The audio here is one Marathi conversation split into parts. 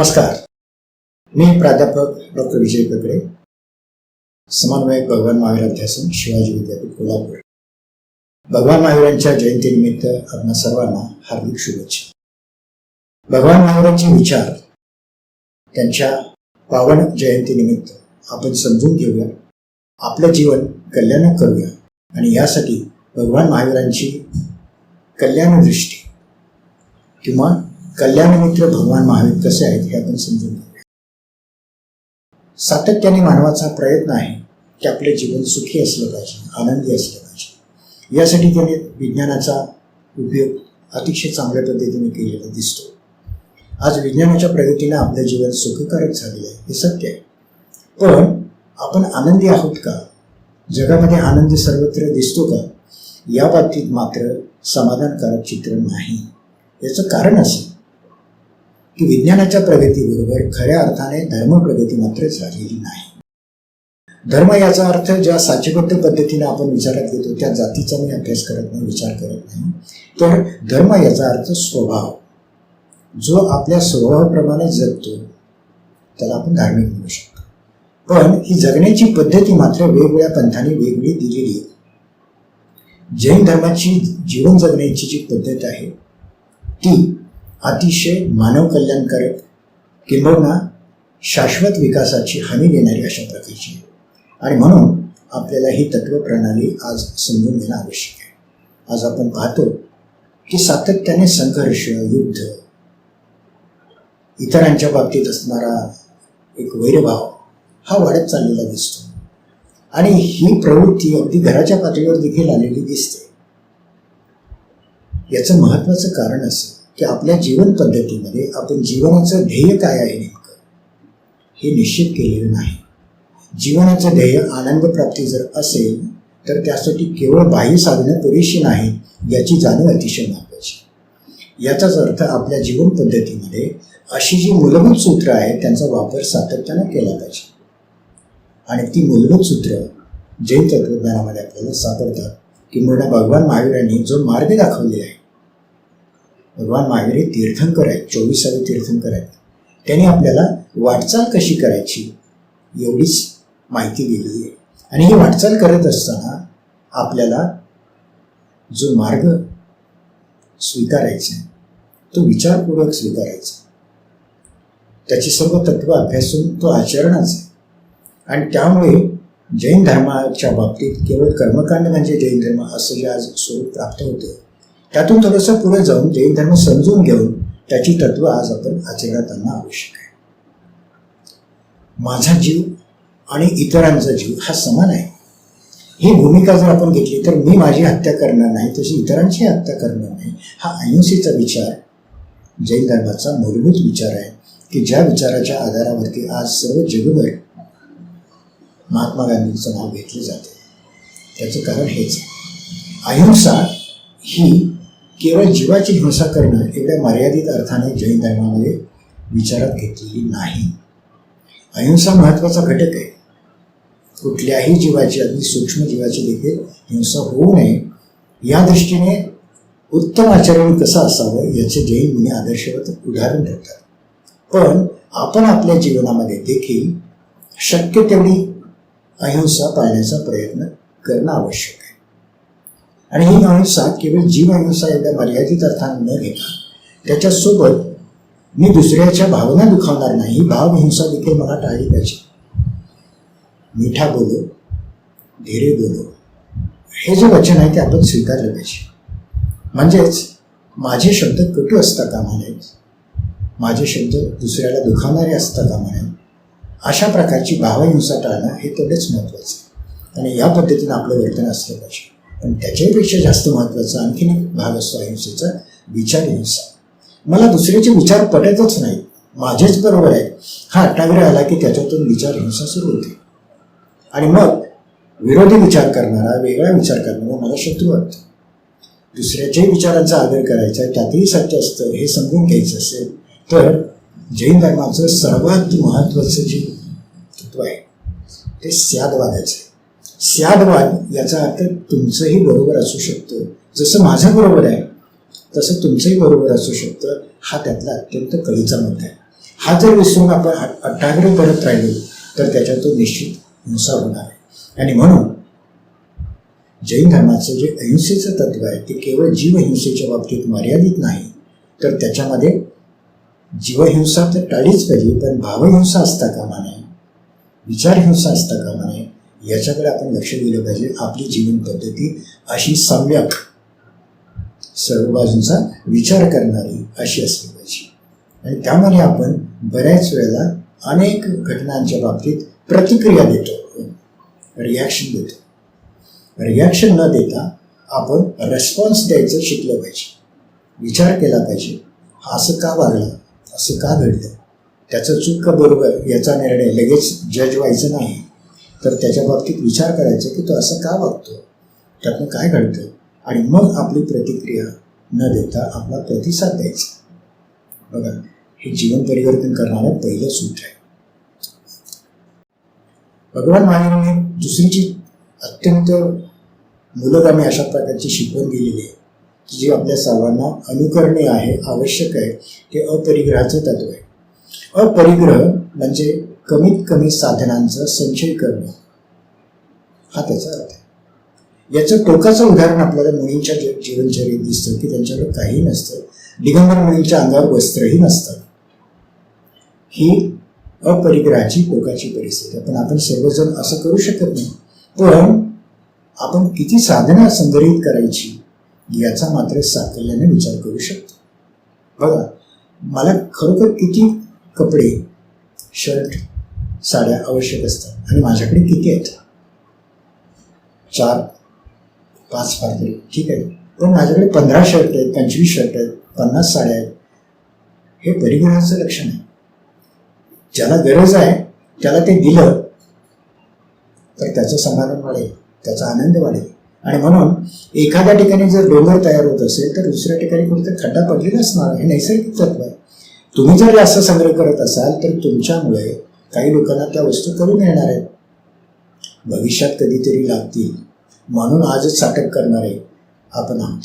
नमस्कार. मी प्राध्यापक डॉक्टर विजय ककडे समन्वयक भगवान महावीर अध्यासन शिवाजी विद्यापीठ कोल्हापूर. भगवान महावीरांच्या जयंतीनिमित्त आपणा सर्वांना हार्दिक शुभेच्छा. भगवान महावीरांचे विचार त्यांच्या पावन जयंतीनिमित्त आपण समजून घेऊया आपलं जीवन कल्याण करूया आणि यासाठी भगवान महावीरांची कल्याण दृष्टी किंवा कल्याणमित्र भगवान महावीर कसे आहेत हे आपण समजून घेऊया. सातत्याने मानवाचा प्रयत्न आहे की आपले जीवन सुखी असलं पाहिजे आनंदी असलं पाहिजे. यासाठी त्याने विज्ञानाचा उपयोग अतिशय चांगल्या पद्धतीने केलेला दिसतो. आज विज्ञानाच्या प्रगतीने आपलं जीवन सुखकारक झालेलं आहे हे सत्य आहे. पण आपण आनंदी आहोत का? जगामध्ये आनंद सर्वत्र दिसतो का? या बाबतीत मात्र समाधानकारक चित्र नाही. याचं कारण असं की विज्ञानाच्या प्रगतीबरोबर खऱ्या अर्थाने धर्म प्रगती मात्र झालेली नाही. धर्म याचा अर्थ ज्या साचेबद्ध पद्धतीने आपण विचारात घेतो त्या जातीचा मी अभ्यास करत नाही विचार करत नाही. तर धर्म याचा अर्थ स्वभाव. जो आपल्या स्वभावाप्रमाणे जगतो त्याला आपण धार्मिक म्हणू शकतो. पण ही जगण्याची पद्धती मात्र वेगवेगळ्या पंथांनी वेगळी दिलेली आहे. जैन धर्माची जीवन जगण्याची जी पद्धत आहे ती अतिशय मानव कल्याणकारक किंबहुना शाश्वत विकासाची हमी देणारी अशा प्रकारची आणि म्हणून आपल्याला ही तत्वप्रणाली आज समजून घेणं आवश्यक आहे. आज आपण पाहतो की सातत्याने संघर्ष युद्ध इतरांच्या बाबतीत असणारा एक वैरभाव हा वाढत चाललेला दिसतो. आणि ही प्रवृत्ती अगदी घराच्या पातळीवर देखील आलेली दिसते. याचं महत्त्वाचं कारण असं की आपल्या जीवन पद्धतीमध्ये आपण जीवनाचं ध्येय काय आहे नेमकं? हे निश्चित केलेलं नाही. जीवनाचं ध्येय आनंद प्राप्ती जर असेल तर त्यासाठी केवळ बाह्य साधनं पुरेशी नाही याची जाणीव अतिशय महत्त्वाची याचाच अर्थ आपल्या जीवन पद्धतीमध्ये अशी जी मूलभूत सूत्र आहेत त्यांचा वापर सातत्यानं केला पाहिजे. आणि ती मूलभूत सूत्र जैन तत्वज्ञानामध्ये आपल्याला सापडतात किंवा भगवान महावीरांनी जो मार्ग दाखवले आहे भगवान महावीर हे तीर्थंकर आहेत चोवीसावे तीर्थंकर आहेत. त्यांनी आपल्याला वाटचाल कशी करायची एवढीच माहिती दिलेली आहे. आणि ही वाटचाल करत असताना आपल्याला जो मार्ग स्वीकारायचा आहे तो विचारपूर्वक स्वीकारायचा त्याची सर्व तत्व अभ्यासून तो आचरणाचा आहे. आणि त्यामुळे जैन धर्माच्या बाबतीत केवळ कर्मकांड म्हणजे जैन धर्म असं जे आज स्वरूप प्राप्त होतं त्यातून थोडंसं पुढे जाऊन जैन धर्म समजून घेऊन त्याची तत्व आज आपण आचरणात आणणं आवश्यक आहे. माझा जीव आणि इतरांचा जीव हा समान आहे. ही भूमिका जर आपण घेतली तर मी माझी हत्या करणार नाही तशी इतरांची हत्या करणार नाही हा अहिंसेचा विचार जैन धर्माचा मूलभूत विचार आहे की ज्या विचाराच्या आधारावरती आज सर्व जगभर महात्मा गांधींचं नाव घेतलं जाते. त्याचं कारण हेच आहे. अहिंसा ही केवळ जीवाची हिंसा करणं एवढ्या मर्यादित अर्थाने जैन धर्मामध्ये विचारात घेतलेली नाही. अहिंसा महत्त्वाचा घटक आहे. कुठल्याही जीवाची अगदी सूक्ष्म जीवाची देखील हिंसा होऊ नये. या दृष्टीने उत्तम आचरण कसं असावं याचे जैन मुने आदर्शवत उदाहरण ठरतात. पण आपण आपल्या जीवनामध्ये देखील शक्य तेवढी अहिंसा पाळण्याचा प्रयत्न करणं आवश्यक आहे. आणि ही अहिंसा केवळ जीव अहिंसा एवढ्या मर्यादित अर्थाने न घेता. त्याच्यासोबत मी दुसऱ्याच्या भावना दुखावणार नाही ही भाव हिंसा देखील मला टाळली पाहिजे. मिठा बोलो धीरे बोलो हे जे वचन आहे ते आपण स्वीकारलं पाहिजे. म्हणजेच माझे शब्द कटू असता कामा नयेत माझे शब्द दुसऱ्याला दुखावणारे असता कामा नयेत अशा प्रकारची भावहिंसा टाळणं हे तेवढेच महत्त्वाचं आहे. आणि या पद्धतीनं आपलं वर्तन असलं पाहिजे. पण त्याच्यापेक्षा जास्त महत्त्वाचा आणखीन एक भाग असतो अहिंसेचा विचार हिंसा मला दुसऱ्याचे विचार पटतच नाही. माझेच बरोबर आहेत. हा अट्टाग्रह आला की त्याच्यातून विचार हिंसा सुरू होते. आणि मग विरोधी विचार करणारा वेगळा विचार करणारा मला शत्रू वाटतो. दुसऱ्याच्याही विचारांचा आदर करायचा आहे त्यातही सत्य असतं हे समजून घ्यायचं असेल तर जैन धर्माचं सर्वात महत्त्वाचं जे तत्व आहे ते स्यादवादाचं आहे. स्यादवाद याचा अर्थ तुमचंही बरोबर असू शकतं. जसं माझं बरोबर आहे तसं तुमचंही बरोबर असू शकतं. हा त्यातला अत्यंत कळीचा मुद्दा आहे. हा जर विसरून आपण अट्टाग्र करत राहिलो तर त्याच्यात तो निश्चित हिंसा होणार आहे. आणि म्हणून जैन धर्माचं जे अहिंसेचं तत्व आहे ते केवळ जीवहिंसेच्या बाबतीत मर्यादित नाही तर त्याच्यामध्ये जीवहिंसा तर टाळलीच पाहिजे पण भावहिंसा असता कामा नये विचारहिंसा असता कामा नये याच्याकडे आपण लक्ष दिलं पाहिजे. आपली जीवन पद्धती अशी सम्यक सर्व बाजूंचा विचार करणारी अशी असली पाहिजे. आणि त्यामध्ये आपण बऱ्याच वेळेला अनेक घटनांच्या बाबतीत प्रतिक्रिया देतो. रिॲक्शन देतो. रिॲक्शन न देता आपण रेस्पॉन्स द्यायचं शिकलं पाहिजे. विचार केला पाहिजे. हा असं का वागलं? असं का घडलं? त्याचं चूक बरोबर याचा निर्णय लगेच जज व्हायचं नाही. तर त्याच्या बाबतीत विचार करायचा की तो असं का वागतो? त्यातनं काय घडतं आणि मग आपली प्रतिक्रिया न देता आपला प्रतिसाद द्यायचा. बघा हे जीवन परिवर्तन करणारं पहिलं सूत्र आहे. भगवान महावीरांनी दुसरीची अत्यंत मुलगामी अशा प्रकारची शिकवण दिलेली आहे की जी आपल्या सर्वांना अनुकरणीय आहे आवश्यक आहे ते अपरिग्रहाचं तत्व आहे. अपरिग्रह म्हणजे कमीत कमी साधनांचा संचय करणं. हा त्याचा अर्थ आहे. याचं टोकाचं उदाहरण आपल्याला मुलींच्या जीवनचर्येत दिसतं की त्यांच्याकडे काही नसतं. दिगंबर मुलींच्या अंगावर वस्त्रही नसतात. ही अपरिग्रहाची टोकाची परिस्थिती आहे. पण आपण सर्वजण असं करू शकत नाही. पण आपण किती साधनं संग्रहित करायची याचा मात्र साकल्याने विचार करू शकतो. बघा मला खरोखर किती कपडे शर्ट साड्या आवश्यक असतात. आणि माझ्याकडे किती आहेत? चार पाच फार ठीक आहे. पण माझ्याकडे पंधरा शर्ट आहेत पंचवीस शर्ट आहेत पन्नास साड्या आहेत. हे परिग्रहाचं लक्षण आहे. ज्याला गरज आहे त्याला ते दिलं तर त्याचं समाधान वाढेल त्याचा आनंद वाढेल. आणि म्हणून एखाद्या ठिकाणी जर डोंगर तयार होत असेल तर दुसऱ्या ठिकाणी कुठेतरी खड्डा पडलेला असणार हे नैसर्गिक तत्व आहे. तुम्ही जर जास्त संग्रह करत असाल तर तुमच्यामुळे काही लोकांना त्या वस्तू करून मिळणार आहेत. भविष्यात कधीतरी लागतील. म्हणून आजच साठप करणारे आपण आहोत.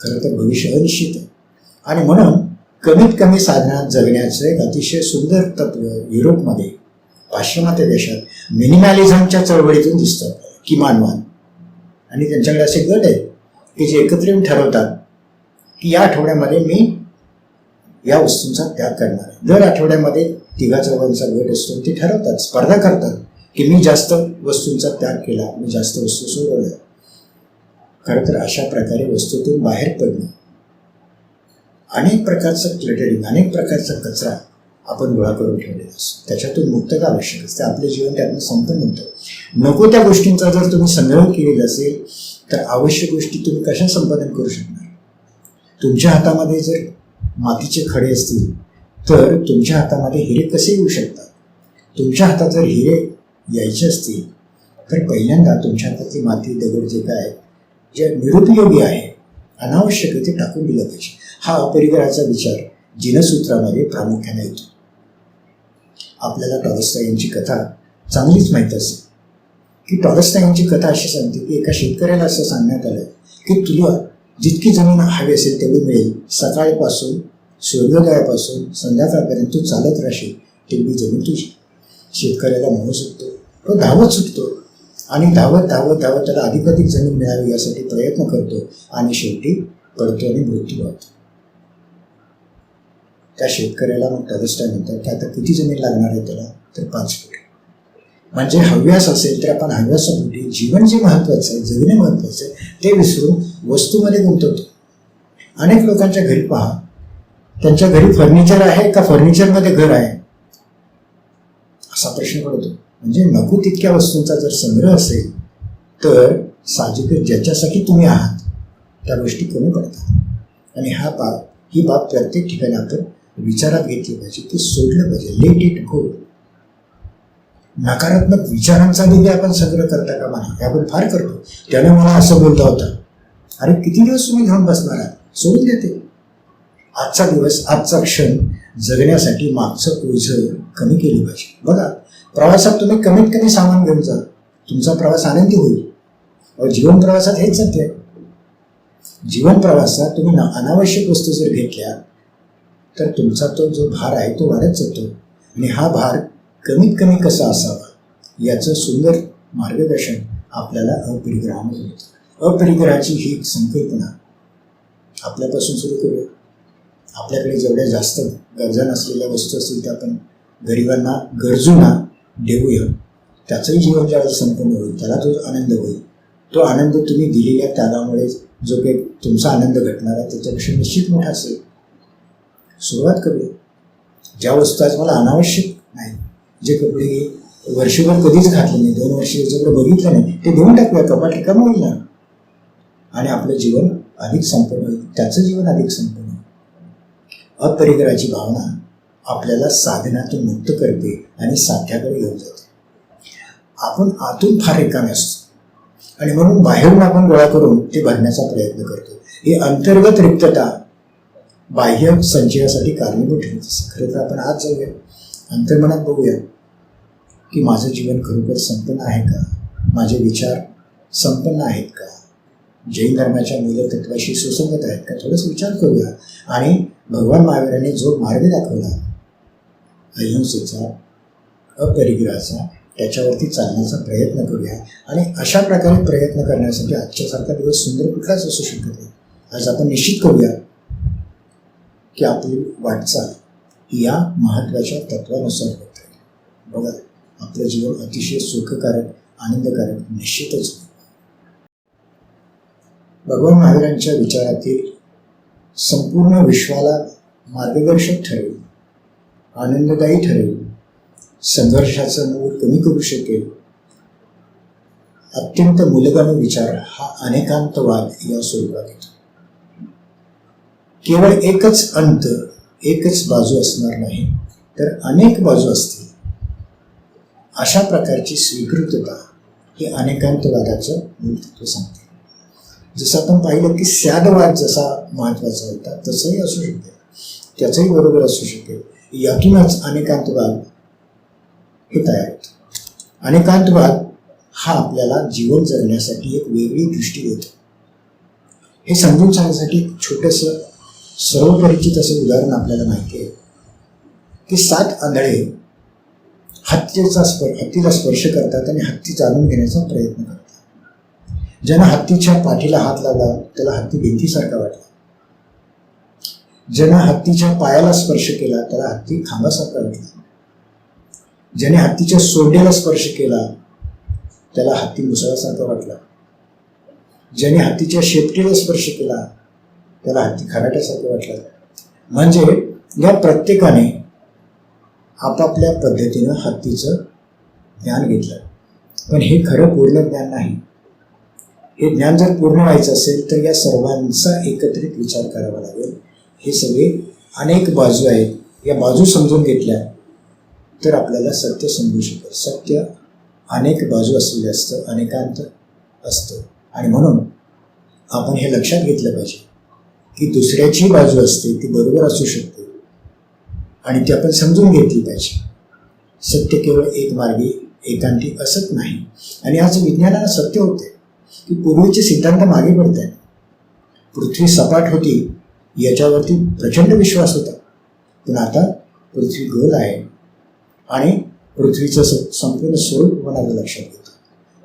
खरं तर भविष्य अनिश्चित आहे. आणि म्हणून कमीत कमी साधनात जगण्याचं एक अतिशय सुंदर तत्व युरोपमध्ये पाश्चिमात्य देशात मिनिमॅलिझमच्या चळवळीतून दिसतं. किमानवान आणि त्यांच्याकडे असे गट आहेत की जे एकत्र येऊन ठरवतात की या आठवड्यामध्ये मी या वस्तूंचा त्याग करणार आहे. दर आठवड्यामध्ये तिघा चौघांचा गट असतो. ते ठरवतात स्पर्धा करतात की मी जास्त वस्तूंचा त्याग केला मी जास्त वस्तू सोडवल्या. खरं तर अशा प्रकारे वस्तूतून बाहेर पडणं अनेक प्रकारचं क्लटरिंग अनेक प्रकारचा कचरा आपण गोळा करून ठेवलेला असतो. त्याच्यातून मुक्तता आवश्यक असते? आपले जीवन त्यातून संपन्न होतं. नको त्या गोष्टींचा जर तुम्ही संग्रह केलेला असेल तर आवश्यक गोष्टी तुम्ही कशा संपादन करू शकणार? तुमच्या हातामध्ये जर मातीचे खडे असतील तर तुमच्या हातामध्ये हिरे कसे येऊ शकतात? तुमच्या हातात जर हिरे यायचे असतील तर पहिल्यांदा तुमच्या हातातली माती दगड जे काय आहे, जे निरुपयोगी आहे अनावश्यक ते टाकून दिलं पाहिजे. हा अपरिग्रहाचा विचार जिनसूत्रामध्ये प्रामुख्याने येतो. आपल्याला टॉलस्टाईंची कथा चांगलीच माहीत असेल. की टॉलस्टाईंची कथा अशी सांगते की एका शेतकऱ्याला असं सांगण्यात आलं की तुला जितकी जमीन हवी असेल तेवढी मिळेल. सकाळपासून सूर्योदयापासून संध्याकाळपर्यंत तू चालत राहशील तेवढी जमीन तू शेतकऱ्याला म्हणू सुटतो तो धावत सुटतो. आणि धावत धावत धावत त्याला अधिकाधिक जमीन मिळावी यासाठी प्रयत्न करतो आणि शेवटी पडतो आणि मृत्यू होतो. त्या शेतकऱ्याला मग टॉलस्टाय म्हणतात की आता किती जमीन लागणार आहे त्याला? तर पाच फुट. म्हणजे हव्यास असेल तर आपण हव्यासापोटी जीवन जे महत्वाचं आहे जगणे महत्वाचं आहे ते विसरून वस्तूमध्ये गुंतवतो. अनेक लोकांच्या घरी पहा. त्यांच्या घरी फर्निचर आहे का फर्निचरमध्ये घर आहे? असा प्रश्न पडतो. म्हणजे नको तितक्या वस्तूंचा जर संग्रह असेल तर साहजिकच ज्याच्यासाठी तुम्ही आहात त्या गोष्टी कमी पडतात. आणि हा बाब ही बाब प्रत्येक ठिकाणी आपण विचारात घेतली पाहिजे. ते सोडलं पाहिजे. लेट इट गो नकारात्मक विचारांचा देखील आपण संग्रह करता का म्हणा हे आपण फार करतो. त्याने मला असं बोलता होता अरे किती दिवस तुम्ही घेऊन बसणार आहात सोडून देते. आजचा दिवस आजचा क्षण जगण्यासाठी मागचं ओझं कमी केली पाहिजे. बघा प्रवासात तुम्ही कमीत कमी सामान घेऊन जा. तुमचा प्रवास आनंदी होईल. जीवन प्रवासात हेच सत्य आहे. जीवन प्रवासात तुम्ही ना- अनावश्यक वस्तू जर घेतल्या तर तुमचा तो जो भार आहे तो वाढत जातो. आणि हा भार कमीत कमी कसा असावा याचं सुंदर मार्गदर्शन आपल्याला अपरिग्रहामध्ये होतं. अपरिकराची ही एक संकल्पना आपल्यापासून सुरू करूया. आपल्याकडे जेवढ्या जास्त गरजा नसलेल्या वस्तू असतील त्या आपण गरिबांना गरजूंना देऊया. त्याचंही जीवन ज्यावेळेस संपन्न होईल त्याला जो आनंद होईल तो आनंद तुम्ही दिलेल्या त्यागामुळे जो काही तुमचा आनंद घटणार आहे त्याच्यापेक्षा निश्चित मोठा असेल. सुरुवात करूया. ज्या वस्तू आज मला अनावश्यक नाही जे कपडे वर्षभर कधीच घातले नाही दोन वर्ष जर बघितलं नाही ते देऊन टाकूया कपाट रिकामा होईल ना? आणि आपलं जीवन अधिक संपन्न होईल त्याचं जीवन अधिक संपन्न होईल अपरिग्रहाची भावना आपल्याला साधनातून मुक्त करते आणि साध्याकडे घेऊन जाते. आपण आतून फार रिकामे असतो. आणि म्हणून बाहेरून आपण गोळा करून ते भरण्याचा प्रयत्न करतो. ही अंतर्गत रिक्तता बाह्य संचयासाठी कारणीभूत ठरते खरं तर आपण आज जाऊया. अंतर्मनात बघूया की माझं जीवन खरोखर संपन्न आहे का? माझे विचार संपन्न आहेत का? जैन धर्माच्या मूलतत्वाशी सुसंगत आहेत का थोडंसं विचार करूया. आणि भगवान महावीरांनी जो मार्ग दाखवला अहिंसेचा अपरिग्रहाचा त्याच्यावरती चालण्याचा प्रयत्न करूया. आणि अशा प्रकारे प्रयत्न करण्यासाठी आजच्यासारखा दिवस सुंदर कुठलाच असू शकत नाही. आज आपण निश्चित करूया की आपली वाटचाल ही या महत्त्वाच्या तत्वानुसार होत आहे. बघा आपलं जीवन अतिशय सुखकारक आनंदकारक निश्चितच भगवान महावीरांच्या विचारातील संपूर्ण विश्वाला मार्गदर्शक ठरेल आनंददायी ठरेल संघर्षाचं मूळ कमी करू शकेल. अत्यंत मूलगामी विचार हा अनेकांतवाद या स्वरूपात येतो. केवळ एकच अंत एकच बाजू असणार नाही तर अनेक बाजू असतील. अशा प्रकारची स्वीकृतता हे अनेकांतवादाचं मूळ सांगते. जसं आपण पाहिलं की सॅदवाद जसा महत्त्वाचा होता तसंही असू शकते. त्याचंही बरोबर असू शकेल यातूनच अनेकांतवाद हे तयार होतं. अनेकांतवाद हा आपल्याला जीवन जगण्यासाठी एक वेगळी दृष्टी देतो. हे समजून सांगण्यासाठी एक छोटंसं सर्वपरिचित असं उदाहरण आपल्याला माहिती आहे की सात आंधळे हत्तीचा स्पर्श हत्तीला स्पर्श करतात आणि हत्ती जाणून घेण्याचा प्रयत्न करतात. ज्यानं हत्तीच्या पाठीला हात लावला त्याला हत्ती भिंतीसारखा वाटला. ज्यानं हत्तीच्या पायाला स्पर्श केला त्याला हत्ती खांबासारखा वाटला. ज्याने हत्तीच्या सोंड्याला स्पर्श केला त्याला हत्ती मुसळासारखा वाटला. ज्याने हत्तीच्या शेपटीला स्पर्श केला त्याला हत्ती खराट्यासारखं वाटलं. म्हणजे या प्रत्येकाने आपापल्या पद्धतीनं हत्तीचं ज्ञान घेतलं. पण हे खरं पूर्ण ज्ञान नाही. हे ज्ञान जर पूर्ण व्हायचं असेल तर या सर्वांचा एकत्रित विचार करावा लागेल. हे सगळे अनेक बाजू आहेत. या बाजू समजून घेतल्या तर आपल्याला सत्य समजू शकेल. सत्य अनेक बाजू असलेले असतं अनेकांत असतं. आणि म्हणून आपण हे लक्षात घेतलं पाहिजे की दुसऱ्याची बाजू असते ती बरोबर असू शकते. आणि ती आपण समजून घेतली पाहिजे. सत्य केवळ एक मार्गी एकांती असत नाही. आणि आज विज्ञानाला सत्य होते की पूर्वीचे सिद्धांत मागे पडत आहेत पृथ्वी सपाट होती याच्यावरती प्रचंड विश्वास होता. पण आता पृथ्वी गोल आहे आणि पृथ्वीचं संपूर्ण स्वरूप मनाला लक्षात येतं?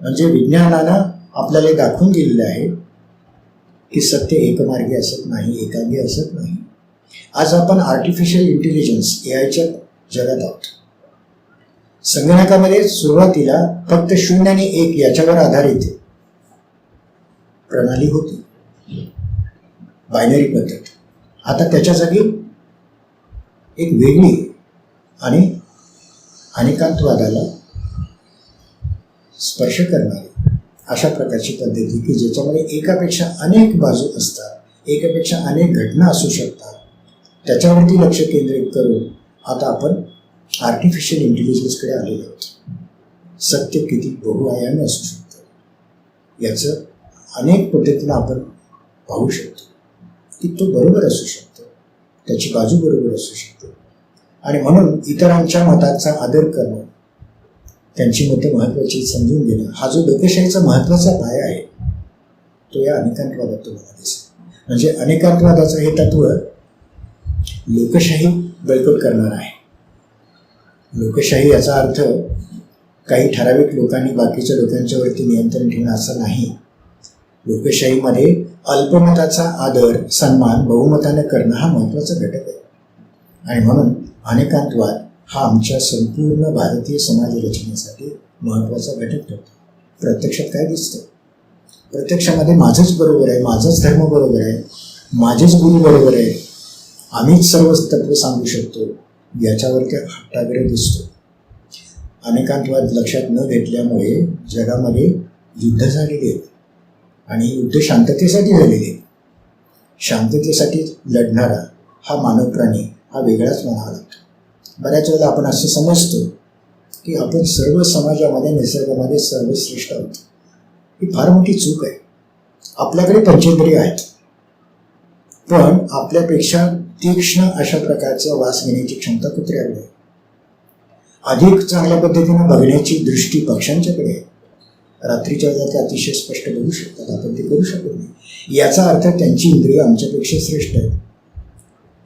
म्हणजे विज्ञानानं आपल्याला दाखवून दिलेलं आहे की सत्य एकमार्गी असत नाही एकांगी असत नाही. आज आपण आर्टिफिशियल इंटेलिजन्स एआयच्या जगात आहोत. संगणकामध्ये सुरुवातीला फक्त शून्य आणि एक याच्यावर आधारित प्रणाली होती. बायनरी पद्धत. आता त्याच्या जागी एक वेगळी आणि अनेकांतवादाला स्पर्श करणारी अशा प्रकारची पद्धती की ज्याच्यामध्ये एकापेक्षा अनेक बाजू असतात एकापेक्षा अनेक घटना असू शकतात. त्याच्यावरती लक्ष केंद्रित करून आता आपण आर्टिफिशियल इंटेलिजन्सकडे आलेलो आहोत. सत्य किती बहुआयामी असू शकतं? याचं अनेक पद्धतीनं आपण पाहू शकतो. की तो बरोबर असू शकतो. त्याची बाजू बरोबर असू शकते. आणि म्हणून इतरांच्या मताचा आदर करणं त्यांची मतं महत्त्वाची समजून घेणं हा जो लोकशाहीचा महत्त्वाचा पाया आहे तो या अनेकांतवादात तुम्हाला दिसेल. म्हणजे अनेकांतवादाचं हे तत्व लोकशाही बळकट करणार आहे. लोकशाही याचा अर्थ काही ठराविक लोकांनी बाकीच्या लोकांच्यावरती नियंत्रण ठेवणं असं नाही. लोकशाहीमध्ये अल्पमताचा आदर सन्मान बहुमताने करणं हा महत्त्वाचा घटक आहे. आणि म्हणून अनेकांतवाद हा आमच्या संपूर्ण भारतीय समाज रचनेसाठी महत्त्वाचा घटक ठरतो. प्रत्यक्षात काय दिसतं? प्रत्यक्षामध्ये माझंच बरोबर आहे माझंच धर्म बरोबर आहे माझेच गुरु बरोबर आहे आम्हीच सर्व तत्व सांगू शकतो याच्यावरती हट्टाग्रह दिसतो. अनेकांतवाद लक्षात न घेतल्यामुळे जगामध्ये युद्ध झालेली आहेत. आणि युद्ध शांततेसाठी झालेले शांततेसाठी लढणारा हा मानव प्राणी हा वेगळाच म्हणावा लागतो. बऱ्याच वेळेला आपण असं समजतो की आपण सर्व समाजामध्ये निसर्गामध्ये सर्वश्रेष्ठ आहोत. ही फार मोठी चूक आहे. आपल्याकडे पंचेंद्रिय आहेत. पण आपल्यापेक्षा तीक्ष्ण अशा प्रकारचा वास घेण्याची क्षमता कुत्र्याकडे आहे. अधिक चांगल्या पद्धतीने बघण्याची दृष्टी पक्ष्यांच्याकडे आहे. रात्रीच्या वेळेला ते अतिशय स्पष्ट बघू शकतात. आपण ते करू शकत नाही. याचा अर्थ त्यांची इंद्रिय आमच्यापेक्षा श्रेष्ठ आहेत.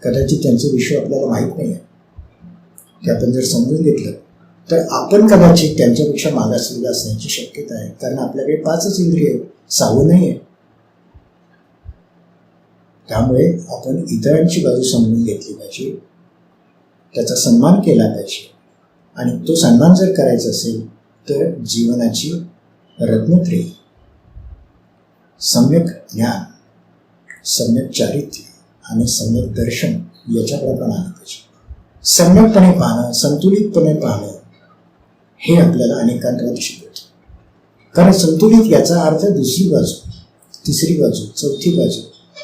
कदाचित त्यांचं विश्व आपल्याला माहीत नाही आहे. ते आपण जर समजून घेतलं तर आपण कदाचित त्यांच्यापेक्षा मागासलेलं असण्याची शक्यता आहे. कारण आपल्याकडे पाचच इंद्रिय आहेत. सहावं नाही आहे. त्यामुळे आपण इतरांची बाजू समजून घेतली पाहिजे. त्याचा सन्मान केला पाहिजे. आणि तो सन्मान जर करायचा असेल तर जीवनाची रत्नत्रे. सम्यक ज्ञान सम्यक चारित्र्य आणि सम्यक दर्शन याच्याकडे पण आलं पाहिजे सम्यकपणे पाहणं संतुलितपणे पाहणं हे आपल्याला अनेकांकडे शिकवतं कारण संतुलित याचा अर्थ दुसरी बाजू तिसरी बाजू चौथी बाजू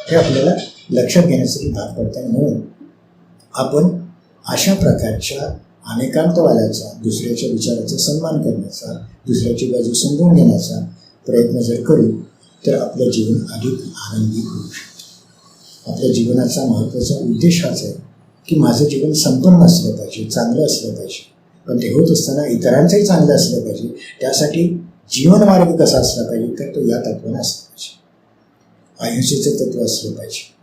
हे आपल्याला लक्षात घेण्यासाठी भाग पडतात म्हणून आपण अशा प्रकारच्या अनेकांतवादाचा दुसऱ्याच्या विचाराचा सन्मान करण्याचा दुसऱ्याची बाजू समजून घेण्याचा प्रयत्न जर करू तर आपलं जीवन अधिक आनंदी होऊ शकतं. आपल्या जीवनाचा महत्त्वाचा उद्देश हाच आहे की माझं जीवन संपन्न असलं पाहिजे चांगलं असलं पाहिजे. पण ते होत असताना इतरांचंही चांगलं असलं पाहिजे. त्यासाठी जीवनमार्ग कसा असला पाहिजे तर तो या तत्वानं असला पाहिजे. अहिंसेचं तत्व असलं पाहिजे.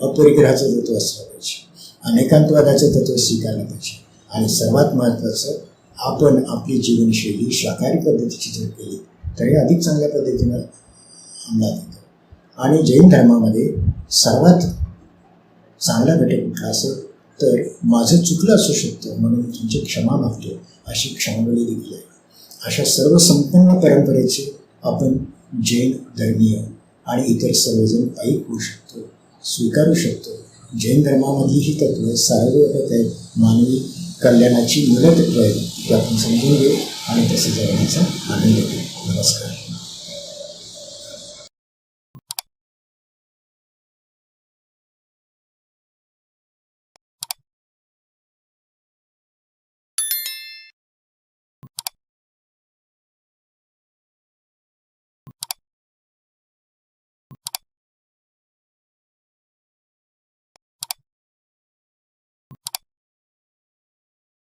अपरिग्रहाचं तत्व असलं पाहिजे. अनेकांतवादाचं तत्व स्वीकारलं पाहिजे. आणि सर्वात महत्त्वाचं आपण आपली जीवनशैली शाकाहारी पद्धतीची जर केली तर हे अधिक चांगल्या पद्धतीनं अंमलात येतं. आणि जैन धर्मामध्ये सर्वात चांगला घटक कुठला असेल तर माझं चुकलं असू शकतं म्हणून तुमची क्षमा मागतो अशी क्षमावली देखील आहे. अशा सर्व संपूर्ण परंपरेचे आपण जैन धर्मीय आणि इतर सर्वजण पायी होऊ शकतो स्वीकारू शकतो. जैन धर्मामधली ही तत्त्व सार्वजनिक आहेत मानवी कल्याणाची मदत आहेत ते आपण समजून घेऊ आणि तसे जगण्याचा आनंद घेऊ. नमस्कार.